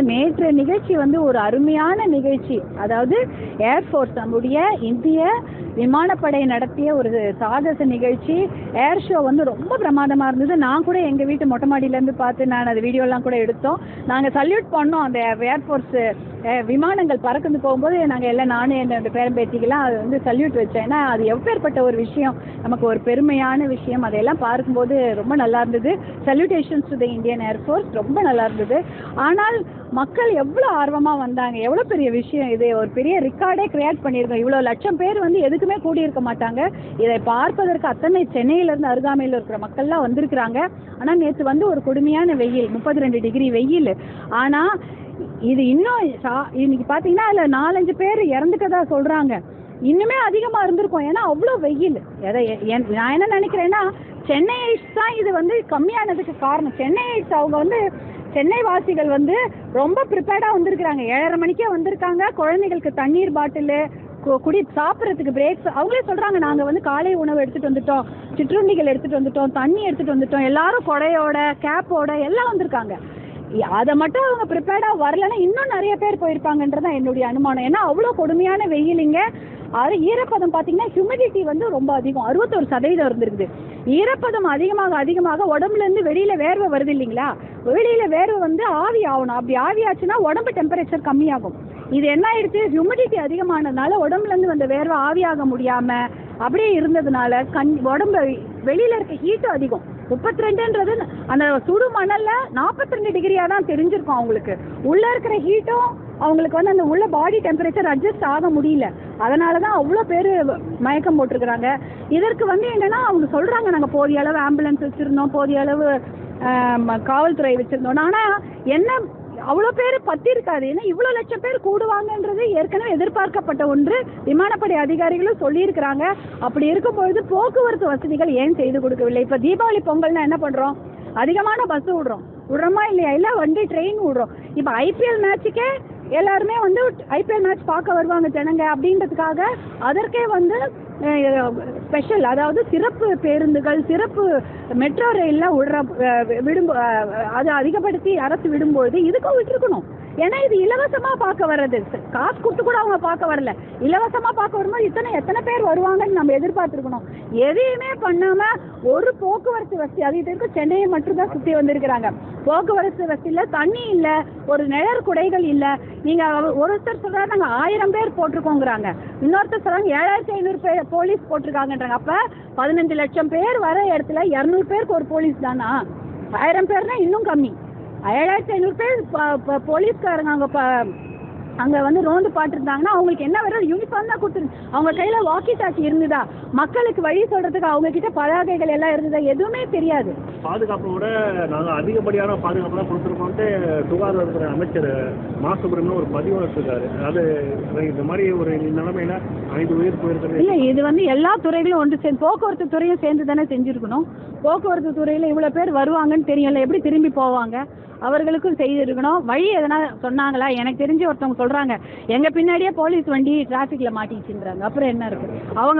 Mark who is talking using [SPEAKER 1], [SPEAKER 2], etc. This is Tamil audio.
[SPEAKER 1] நேற்று நிகழ்ச்சி வந்து ஒரு அருமையான நிகழ்ச்சி. அதாவது ஏர்ஃபோர்ஸ் நம்முடைய இந்திய விமானப்படை நடத்திய ஒரு சாகச நிகழ்ச்சி. ஏர் ஷோ வந்து ரொம்ப பிரமாதமாக இருந்தது. நான் கூட எங்கள் வீட்டு மொட்டை மாடியிலேருந்து பார்த்து நான் அது வீடியோலாம் கூட எடுத்தோம். நாங்கள் சல்யூட் பண்ணோம் அந்த ஏர்ஃபோர்ஸ் விமானங்கள் பறக்குன்னு போகும்போது நாங்கள் எல்லாம் நானும் என்னோட பேரம்பேத்திக்கெல்லாம் அது வந்து சல்யூட் வச்சேன் ஏன்னா அது எப்பேற்பட்ட ஒரு விஷயம். நமக்கு ஒரு பெருமையான விஷயம். அதையெல்லாம் பார்க்கும்போது ரொம்ப நல்லா இருந்தது. Salutations to the Indian air force ரொம்ப நல்லா இருந்தது. ஆனால் மக்கள் எவ்வளோ ஆர்வமாக வந்தாங்க. எவ்வளோ பெரிய விஷயம் இது. ஒரு பெரிய ரெக்கார்டே கிரியேட் பண்ணியிருக்கோம். இவ்வளோ லட்சம் பேர் வந்து எதுக்குமே கூடியிருக்க மாட்டாங்க. இதை பார்ப்பதற்கு அத்தனை சென்னையிலேருந்து அருகாமையில் இருக்கிற மக்கள்லாம் வந்திருக்கிறாங்க. ஆனால் நேற்று வந்து ஒரு கொடுமையான வெயில் முப்பத்தி ரெண்டு டிகிரி வெயில். ஆனால் இது இன்னும் சா- இன்னைக்கு பார்த்தீங்கன்னா அதில் நாலஞ்சு பேர் இறந்துட்டதா சொல்கிறாங்க இன்னுமே அதிகமாக இருந்திருக்கும். ஏன்னா அவ்வளோ வெயில். எதை என்- நான் என்ன நினைக்கிறேன்னா சென்னை எய்ட்ஸ் தான் இது வந்து கம்மியானதுக்கு காரணம். சென்னை எய்ட்ஸ் அவங்க வந்து சென்னை வாசிகள் வந்து ரொம்ப ப்ரிப்பேர்டாக வந்திருக்கிறாங்க. ஏழரை மணிக்கே வந்திருக்காங்க. குழந்தைகளுக்கு தண்ணீர் பாட்டிலு குடி சாப்பிட்றதுக்கு பிரேக்ஸ் அவங்களே சொல்கிறாங்க நாங்கள் வந்து காலை உணவு எடுத்துகிட்டு வந்துட்டோம். சிற்றுண்டிகள் எடுத்துகிட்டு வந்துட்டோம். தண்ணி எடுத்துகிட்டு வந்துட்டோம். எல்லாரும் கொடையோட கேப்போட எல்லாம் வந்திருக்காங்க. அதை மட்டும் அவங்க ப்ரிப்பேர்டாக வரலன்னா இன்னும் நிறைய பேர் போயிருப்பாங்கன்றது தான் என்னுடைய அனுமானம். ஏன்னா அவ்வளோ கொடுமையான வெயிலுங்க. அது ஈரப்பதம் பார்த்தீங்கன்னா ஹியூமிடிட்டி வந்து ரொம்ப அதிகம். அறுபத்தொரு சதவீதம் இருந்திருக்குது. ஈரப்பதம் அதிகமாக அதிகமாக உடம்புலேருந்து வெளியில் வேர்வை வருது இல்லைங்களா? வெளியில் வேர்வை வந்து ஆவி ஆகணும். அப்படி ஆவி ஆச்சுன்னா உடம்பு டெம்பரேச்சர் கம்மியாகும். இது என்ன ஆயிடுச்சு? ஹியூமிடிட்டி அதிகமானதுனால உடம்புலேருந்து வந்த வேர்வை ஆவியாக முடியாமல் அப்படியே இருந்ததுனால கண் உடம்பு வெளியில் இருக்க ஹீட்டும் அதிகம். முப்பத்தி ரெண்டுன்றது அந்த சுடு மணல்ல நாற்பத்தி ரெண்டு டிகிரியாக தான் தெரிஞ்சிருக்கும் அவங்களுக்கு. உள்ளே இருக்கிற ஹீட்டும் அவங்களுக்கு வந்து அந்த உள்ள பாடி டெம்பரேச்சர் அட்ஜஸ்ட் ஆக முடியல. அதனால தான் அவ்வளோ பேர் மயக்கம் போட்டிருக்கிறாங்க. இதற்கு வந்து என்னன்னா அவங்க சொல்கிறாங்க நாங்கள் போதிய அளவு ஆம்புலன்ஸ் வச்சுருந்தோம் போதிய அளவு காவல்துறை வச்சுருந்தோம். ஆனால் என்ன அவ்வளோ பேர் பத்திருக்காது ஏன்னா இவ்வளோ லட்சம் பேர் கூடுவாங்கன்றது ஏற்கனவே எதிர்பார்க்கப்பட்ட ஒன்று. விமானப்படை அதிகாரிகளும் சொல்லியிருக்கிறாங்க. அப்படி இருக்கும்பொழுது போக்குவரத்து வசதிகள் ஏன் செய்து கொடுக்கவில்லை? இப்போ தீபாவளி பொங்கல்னா என்ன பண்ணுறோம் அதிகமான பஸ் விடுறோம். விடுறோமா இல்லையா? இல்லை வண்டி ட்ரெயின் விடுறோம். இப்போ ஐபிஎல் மேட்ச்சுக்கே எல்லாருமே வந்து ஐபிஎல் மேட்ச் பார்க்க வருவாங்க ஜனங்க அப்படின்றதுக்காக அதற்கே வந்து ஸ்பெஷல் அதாவது சிறப்பு பேருந்துகள் சிறப்பு மெட்ரோ ரயில்லாம் விடுற விடும் அதை அது அதிகப்படுத்தி அரசு விடும்பொழுது இதுக்கும் விட்டுருக்கணும். ஏன்னா இது இலவசமாக பார்க்க வர்றது. காசு கொடுத்து கூட அவங்க பார்க்க வரல. இலவசமாக பார்க்க வரும்போது இத்தனை எத்தனை பேர் வருவாங்கன்னு நம்ம எதிர்பார்த்துருக்கணும். எதையுமே பண்ணாமல் ஒரு போக்குவரத்து வசதி அது இதற்கு சென்னையை மட்டும்தான் சுத்தி சுற்றி வந்திருக்கிறாங்க. போக்குவரத்து வசதியில் தண்ணி இல்லை ஒரு நிழற் குடைகள் இல்லை. நீங்கள் ஒருத்தர் சொல்றாரு நாங்க ஆயிரம் பேர் போட்டிருக்கோங்கிறாங்க. இன்னொருத்தர் சொல்கிறாங்க ஏழாயிரத்தி ஐநூறு பேர் போலீஸ் போட்டிருக்காங்கன்றாங்க. அப்போ பதினஞ்சு லட்சம் பேர் வர இடத்துல இரநூறு பேருக்கு ஒரு போலீஸ் தானா? ஆயிரம் பேர்னா இன்னும் கம்மி. ஏழாயிரத்தி ஐநூறு பேர் போலீஸ்காரங்க அங்கே ப அங்கே வந்து ரோந்து பாட்டுருந்தாங்கன்னா அவங்களுக்கு என்ன வேணும்? யூனிஃபார்ம் தான் கொடுத்துரு அவங்க கையில் வாக்கி டாக்கி இருந்ததா? மக்களுக்கு வழி சொல்கிறதுக்கு அவங்க கிட்ட பதாகைகள் எல்லாம் இருந்ததா? எதுவுமே தெரியாது.
[SPEAKER 2] பாதுகாப்பை விட நாங்கள் அதிகப்படியான பாதுகாப்பு தான் கொடுத்துருக்கோம்ட்டு சுகாதாரத்துறை அமைச்சர் மா. சுப்பிரமணியம் ஒரு பதிவு வச்சிருக்காரு. அது இந்த மாதிரி ஒரு நிலைமையில ஐந்து உயிர் போயிருக்கிறது
[SPEAKER 1] இல்லை இது வந்து எல்லா துறைகளும் ஒன்று சேர்ந்து போக்குவரத்து துறையும் சேர்ந்து தானே செஞ்சுருக்கணும். போக்குவரத்து துறையில் இவ்வளோ பேர் வருவாங்கன்னு தெரியல எப்படி திரும்பி போவாங்க? அவர்களுக்கும் செய்திருக்கணும். வழி எதனா சொன்னாங்களா? எனக்கு தெரிஞ்சு ஒருத்தவங்க சொல்கிறாங்க எங்கள் பின்னாடியே போலீஸ் வண்டி டிராஃபிக்கில் மாட்டிச்சுன்றாங்க அப்புறம் என்ன இருக்குது அவங்க